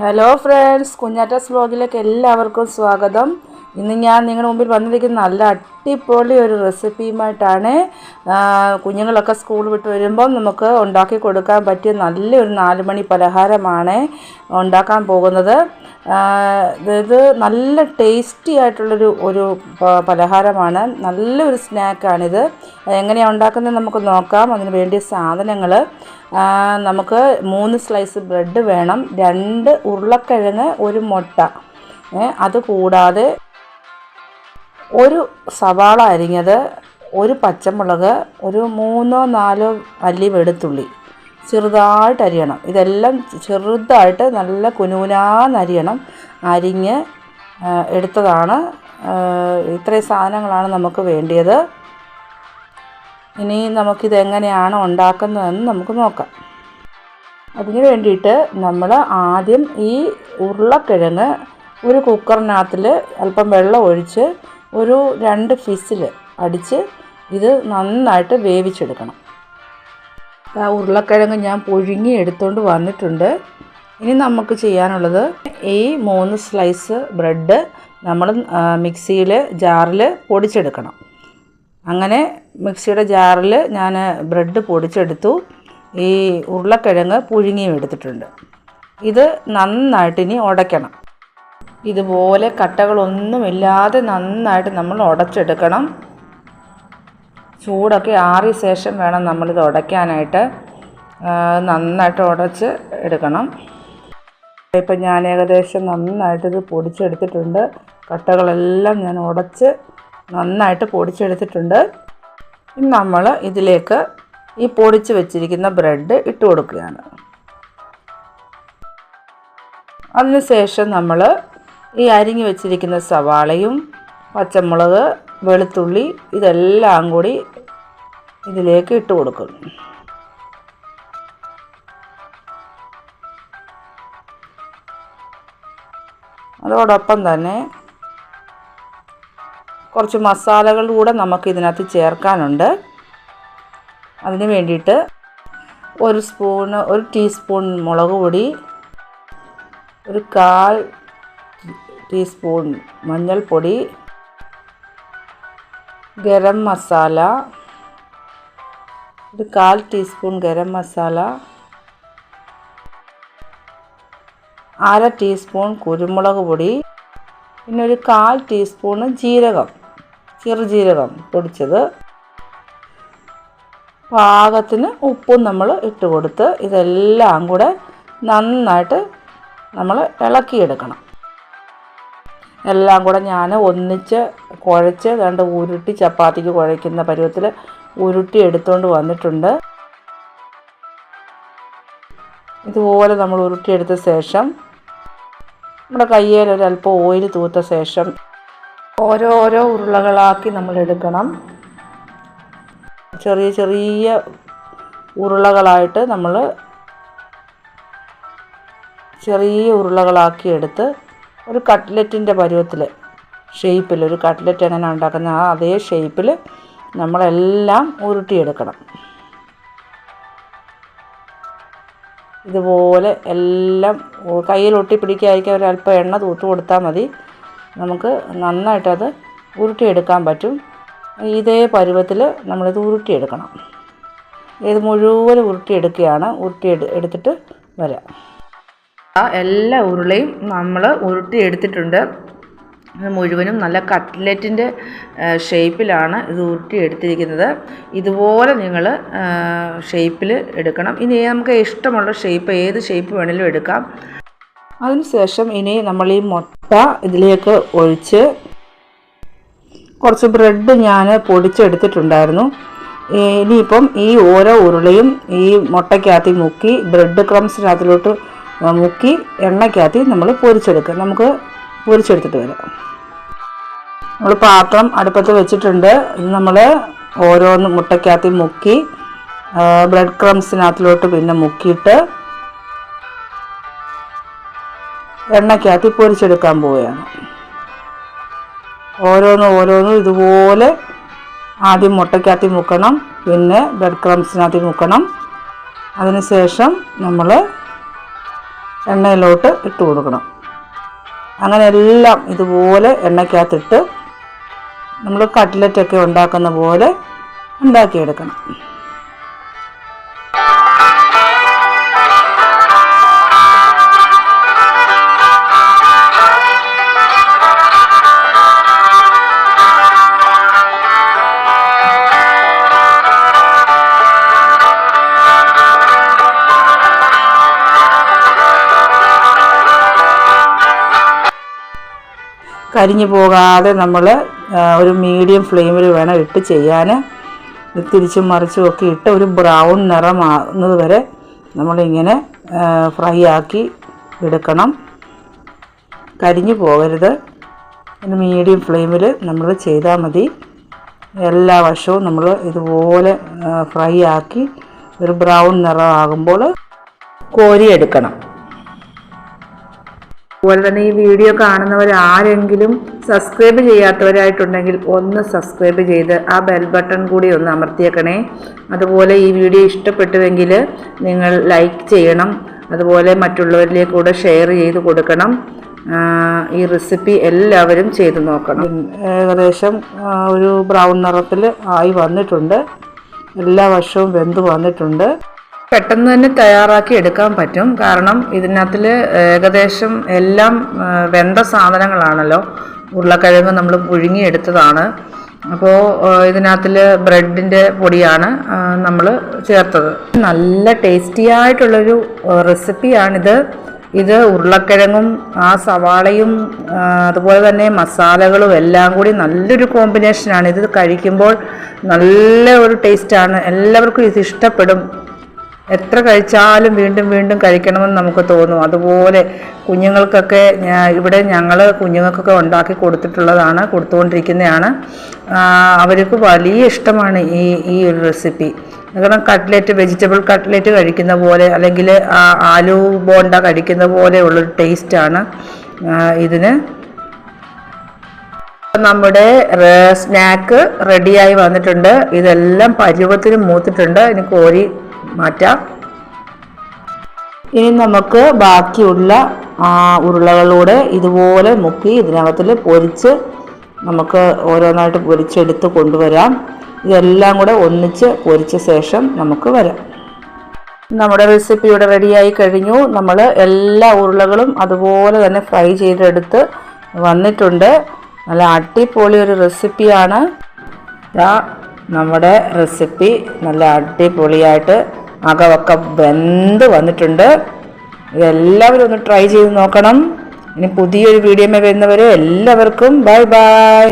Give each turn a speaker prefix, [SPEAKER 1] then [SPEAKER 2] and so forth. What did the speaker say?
[SPEAKER 1] Hello friends കുഞ്ഞാറ്റാസ് വ്ലോഗിലേക്ക് എല്ലാവർക്കും സ്വാഗതം. ഇന്ന് ഞാൻ നിങ്ങളുടെ മുമ്പിൽ വന്നിരിക്കുന്ന നല്ല അടിപൊളി ഒരു റെസിപ്പിയുമായിട്ടാണ് കുഞ്ഞുങ്ങളൊക്കെ സ്കൂൾ വിട്ട് വരുമ്പം നമുക്ക് ഉണ്ടാക്കി കൊടുക്കാൻ പറ്റിയ നല്ലൊരു നാലുമണി പലഹാരമാണ് ഉണ്ടാക്കാൻ പോകുന്നത്. ഇത് നല്ല ടേസ്റ്റി ആയിട്ടുള്ളൊരു ഒരു പലഹാരമാണ്. നല്ലൊരു സ്നാക്കാണിത്. എങ്ങനെയാണ് ഉണ്ടാക്കുന്നത് നമുക്ക് നോക്കാം. അതിന് വേണ്ടിയ സാധനങ്ങൾ നമുക്ക് മൂന്ന് സ്ലൈസ് ബ്രെഡ് വേണം. രണ്ട് ഉരുളക്കിഴങ്ങ് ഒരു മുട്ട. അത് കൂടാതെ ഒരു സവാള അരിഞ്ഞത് ഒരു പച്ചമുളക് ഒരു മൂന്നോ നാലോ അല്ലി വെളുത്തുള്ളി. ചെറുതായിട്ട് അരിയണം. ഇതെല്ലാം ചെറുതായിട്ട് നല്ല കുനുകുനാന്ന് അരിയണം. അരിഞ്ഞ് എടുത്തതാണ്. ഇത്രയും സാധനങ്ങളാണ് നമുക്ക് വേണ്ടിയത്. ഇനി നമുക്കിതെങ്ങനെയാണ് ഉണ്ടാക്കുന്നതെന്ന് നമുക്ക് നോക്കാം. അതിന് വേണ്ടിയിട്ട് നമ്മൾ ആദ്യം ഈ ഉരുളക്കിഴങ്ങ് ഒരു കുക്കറിനകത്തിൽ അല്പം വെള്ളം ഒഴിച്ച് ഒരു രണ്ട് ഫിസിൽ അടിച്ച് ഇത് നന്നായിട്ട് വേവിച്ചെടുക്കണം. ആ ഉരുളക്കിഴങ്ങ് ഞാൻ പുഴുങ്ങി എടുത്തുകൊണ്ട് വന്നിട്ടുണ്ട്. ഇനി നമുക്ക് ചെയ്യാനുള്ളത് ഈ മൂന്ന് സ്ലൈസ് ബ്രെഡ് നമ്മൾ മിക്സിയിൽ ജാറിൽ പൊടിച്ചെടുക്കണം. അങ്ങനെ മിക്സിയുടെ ജാറിൽ ഞാൻ ബ്രെഡ് പൊടിച്ചെടുത്തു. ഈ ഉരുളക്കിഴങ്ങ് പുഴുങ്ങിയും എടുത്തിട്ടുണ്ട്. ഇത് നന്നായിട്ട് ഇനി ഉടയ്ക്കണം ഇതുപോലെ കട്ടകളൊന്നുമില്ലാതെ നന്നായിട്ട് നമ്മൾ ഉടച്ചെടുക്കണം ചൂടൊക്കെ ആറിയ ശേഷം വേണം നമ്മളിത് ഉടയ്ക്കാനായിട്ട് നന്നായിട്ട് ഉടച്ച് എടുക്കണം. ഇപ്പം ഞാൻ ഏകദേശം നന്നായിട്ട് ഇത് പൊടിച്ചെടുത്തിട്ടുണ്ട്. കട്ടകളെല്ലാം ഞാൻ ഉടച്ച് നന്നായിട്ട് പൊടിച്ചെടുത്തിട്ടുണ്ട്. ഇനി നമ്മൾ ഇതിലേക്ക് ഈ പൊടിച്ച് വെച്ചിരിക്കുന്ന ബ്രെഡ് ഇട്ട് കൊടുക്കുകയാണ്. അതിനുശേഷം നമ്മൾ ഈ അരിഞ്ഞു വെച്ചിരിക്കുന്ന സവാളയും പച്ചമുളക് വെളുത്തുള്ളി ഇതെല്ലാം കൂടി ഇതിലേക്ക് ഇട്ട് കൊടുക്കും. അതോടൊപ്പം തന്നെ കുറച്ച് മസാലകൾ കൂടെ നമുക്ക് ഇതിനകത്ത് ചേർക്കാനുണ്ട്. അതിന് വേണ്ടിയിട്ട് ഒരു സ്പൂണ് ഒരു ടീസ്പൂൺ മുളക് പൊടി ഒരു കാൽ ടീസ്പൂൺ മഞ്ഞൾപ്പൊടി ഗരം മസാല ഒരു കാൽ ടീസ്പൂൺ ഗരം മസാല. അര ടീസ്പൂൺ കുരുമുളക് പൊടി. പിന്നെ ഒരു കാൽ ടീസ്പൂണ് ജീരകം ചെറുജീരകം പൊടിച്ചത്. പാകത്തിന് ഉപ്പും നമ്മൾ ഇട്ട് കൊടുത്ത് ഇതെല്ലാം കൂടെ നന്നായിട്ട് നമ്മൾ ഇളക്കിയെടുക്കണം. എല്ലാം കൂടെ ഞാൻ ഒന്നിച്ച് കുഴച്ച് രണ്ട് ഉരുട്ടി ചപ്പാത്തിക്ക് കുഴയ്ക്കുന്ന പരുവത്തിൽ ഉരുട്ടി എടുത്തുകൊണ്ട് വന്നിട്ടുണ്ട്. ഇതുപോലെ നമ്മൾ ഉരുട്ടിയെടുത്ത ശേഷം നമ്മുടെ കയ്യിൽ ഒരല്പം ഓയിൽ തൂത്ത ശേഷം ഓരോരോ ഉരുളകളാക്കി നമ്മൾ എടുക്കണം. ചെറിയ ചെറിയ ഉരുളകളായിട്ട് നമ്മൾ ചെറിയ ഉരുളകളാക്കി എടുത്ത് ഒരു കട്ട്ലറ്റിന്റെ പരുവത്തിൽ ഷേപ്പിൽ ഒരു കട്ട്ലറ്റ് എങ്ങനെ ഉണ്ടാക്കുന്ന ആ അതേ ഷേപ്പിൽ നമ്മളെല്ലാം ഉരുട്ടിയെടുക്കണം. ഇതുപോലെ എല്ലാം കയ്യിൽ ഒട്ടി പിടിക്കാതിരിക്കാൻ ഒരല്പം എണ്ണ തൂത്ത് കൊടുത്താൽ മതി. നമുക്ക് നന്നായിട്ടത് ഉരുട്ടിയെടുക്കാൻ പറ്റും. ഇതേ പരുവത്തിൽ നമ്മളിത് ഉരുട്ടിയെടുക്കണം. ഇത് മുഴുവൻ ഉരുട്ടിയെടുക്കുകയാണ്. ഉരുട്ടി എടുത്തിട്ട് വരാം. എല്ലാ ഉരുളയും നമ്മൾ ഉരുട്ടി എടുത്തിട്ടുണ്ട് ഇത് മുഴുവനും നല്ല കട്ട്ലറ്റിന്റെ ഷേപ്പിലാണ് ഇത് ഉരുട്ടി എടുത്തിരിക്കുന്നത് ഇതുപോലെ നിങ്ങൾ ഷേപ്പിൽ എടുക്കണം. ഇനി നമുക്ക് ഇഷ്ടമുള്ള ഷേപ്പ് ഏത് ഷേപ്പ് വേണമെങ്കിലും എടുക്കാം. അതിനുശേഷം ഇനി നമ്മൾ ഈ മുട്ട ഇതിലേക്ക് ഒഴിച്ച് കുറച്ച് ബ്രെഡ് ഞാൻ പൊടിച്ചെടുത്തിട്ടുണ്ടായിരുന്നു. ഇനിയിപ്പം ഈ ഓരോ ഉരുളയും ഈ മുട്ടയ്ക്കകത്ത് മുക്കി ബ്രെഡ് ക്രംസിനകത്തിലോട്ട് മുക്കി എണ്ണയ്ക്കകത്ത് നമ്മൾ പൊരിച്ചെടുക്കുക നമുക്ക് പൊരിച്ചെടുത്തിട്ട് വരാം. നമ്മൾ പാത്രം അടുപ്പത്ത് വെച്ചിട്ടുണ്ട്. ഇത് നമ്മൾ ഓരോന്ന് മുട്ടയ്ക്കകത്ത് മുക്കി ബ്രെഡ് ക്രംസിനകത്തിലോട്ട് പിന്നെ മുക്കിയിട്ട് എണ്ണയ്ക്കകത്ത് പൊരിച്ചെടുക്കാൻ പോവുകയാണ്. ഓരോന്ന് ഓരോന്നും ഇതുപോലെ ആദ്യം മുട്ടയ്ക്കകത്ത് മുക്കണം പിന്നെ ബ്രെഡ് ക്രംസിനകത്ത് മുക്കണം. അതിനുശേഷം നമ്മൾ എണ്ണയിലോട്ട് ഇട്ട് കൊടുക്കണം. അങ്ങനെ എല്ലാം ഇതുപോലെ എണ്ണയ്ക്കകത്തിട്ട് നമ്മൾ കട്ട്ലറ്റൊക്കെ ഉണ്ടാക്കുന്ന പോലെ ഉണ്ടാക്കിയെടുക്കണം. കരിഞ്ഞു പോകാതെ നമ്മൾ ഒരു മീഡിയം ഫ്ലെയിമിൽ വേണം ഇട്ട് ചെയ്യാൻ തിരിച്ചും മറിച്ചും ഒക്കെ ഇട്ട് ഒരു ബ്രൗൺ നിറമാകുന്നത് വരെ നമ്മളിങ്ങനെ ഫ്രൈ ആക്കി എടുക്കണം. കരിഞ്ഞു പോകരുത്. ഒരു മീഡിയം ഫ്ലെയിമിൽ നമ്മൾ ചെയ്താൽ മതി. എല്ലാ വശവും നമ്മൾ ഇതുപോലെ ഫ്രൈ ആക്കി ഒരു ബ്രൗൺ നിറമാകുമ്പോൾ കോരിയെടുക്കണം അതുപോലെ തന്നെ ഈ വീഡിയോ കാണുന്നവർ ആരെങ്കിലും സബ്സ്ക്രൈബ് ചെയ്യാത്തവരായിട്ടുണ്ടെങ്കിൽ ഒന്ന് സബ്സ്ക്രൈബ് ചെയ്ത് ആ ബെൽ ബട്ടൺ കൂടി ഒന്ന് അമർത്തിയേക്കണേ. അതുപോലെ ഈ വീഡിയോ ഇഷ്ടപ്പെട്ടുവെങ്കിൽ നിങ്ങൾ ലൈക്ക് ചെയ്യണം. അതുപോലെ മറ്റുള്ളവരിലേക്ക് കൂടെ ഷെയർ ചെയ്ത് കൊടുക്കണം. ഈ റെസിപ്പി എല്ലാവരും ചെയ്ത് നോക്കണം. ഏകദേശം ഒരു ബ്രൗൺ നിറത്തിൽ ആയി വന്നിട്ടുണ്ട്. എല്ലാ വർഷവും വെന്ത് വന്നിട്ടുണ്ട്. പെട്ടെന്ന് തന്നെ തയ്യാറാക്കി എടുക്കാൻ പറ്റും. കാരണം ഇതിനകത്തിൽ ഏകദേശം എല്ലാം വെന്ത സാധനങ്ങളാണല്ലോ. ഉരുളക്കിഴങ്ങ് നമ്മൾ പുഴുങ്ങിയെടുത്തതാണ്. അപ്പോൾ ഇതിനകത്തിൽ ബ്രെഡിന്റെ പൊടിയാണ് നമ്മൾ ചേർത്തത്. നല്ല ടേസ്റ്റി ആയിട്ടുള്ളൊരു ആ, റെസിപ്പിയാണിത്. ഇത് ഉരുളക്കിഴങ്ങും ആ സവാളയും അതുപോലെ തന്നെ മസാലകളും എല്ലാം കൂടി നല്ലൊരു കോമ്പിനേഷനാണ്. ഇത് കഴിക്കുമ്പോൾ നല്ല ഒരു ടേസ്റ്റാണ്. എല്ലാവർക്കും ഇത് ഇഷ്ടപ്പെടും. എത്ര കഴിച്ചാലും വീണ്ടും വീണ്ടും കഴിക്കണമെന്ന് നമുക്ക് തോന്നും. അതുപോലെ കുഞ്ഞുങ്ങൾക്കൊക്കെ ഇവിടെ ഞങ്ങൾ കുഞ്ഞുങ്ങൾക്കൊക്കെ ഉണ്ടാക്കി കൊടുത്തിട്ടുള്ളതാണ് കൊടുത്തുകൊണ്ടിരിക്കുന്നതാണ്. അവർക്ക് വലിയ ഇഷ്ടമാണ് ഈ ഈ ഒരു റെസിപ്പി. കാരണം കട്ട്ലറ്റ് വെജിറ്റബിൾ കട്ട്ലറ്റ് കഴിക്കുന്ന പോലെ അല്ലെങ്കിൽ ആലു ബോണ്ട കഴിക്കുന്ന പോലെയുള്ളൊരു ടേസ്റ്റാണ് ഇതിന്. നമ്മുടെ സ്നാക്ക് റെഡിയായി വന്നിട്ടുണ്ട്. ഇതെല്ലാം പരുവത്തിന് മൂത്തിട്ടുണ്ട്. ഇനി കോരി മാറ്റാം. ഇനി നമുക്ക് ബാക്കിയുള്ള ആ, ഉരുളകളൂടെ ഇതുപോലെ മുക്കി ഇതിനകത്തിൽ പൊരിച്ച് നമുക്ക് ഓരോന്നായിട്ട് പൊരിച്ചെടുത്ത് കൊണ്ടുവരാം. ഇതെല്ലാം കൂടെ ഒന്നിച്ച് പൊരിച്ച ശേഷം നമുക്ക് വരാം. നമ്മുടെ റെസിപ്പി ഇവിടെ റെഡിയായി കഴിഞ്ഞു. നമ്മൾ എല്ലാ ഉരുളകളും അതുപോലെ തന്നെ ഫ്രൈ ചെയ്തെടുത്ത് വന്നിട്ടുണ്ട്. നല്ല അടിപൊളി ഒരു റെസിപ്പിയാണ് നമ്മുടെ റെസിപ്പി നല്ല അടിപൊളിയായിട്ട് അകവൊക്കെ വെന്ത് വന്നിട്ടുണ്ട്. ഇതെല്ലാവരും ഒന്ന് ട്രൈ ചെയ്ത് നോക്കണം. ഇനി പുതിയൊരു വീഡിയോ വരുന്നവരെ എല്ലാവർക്കും ബൈ ബൈ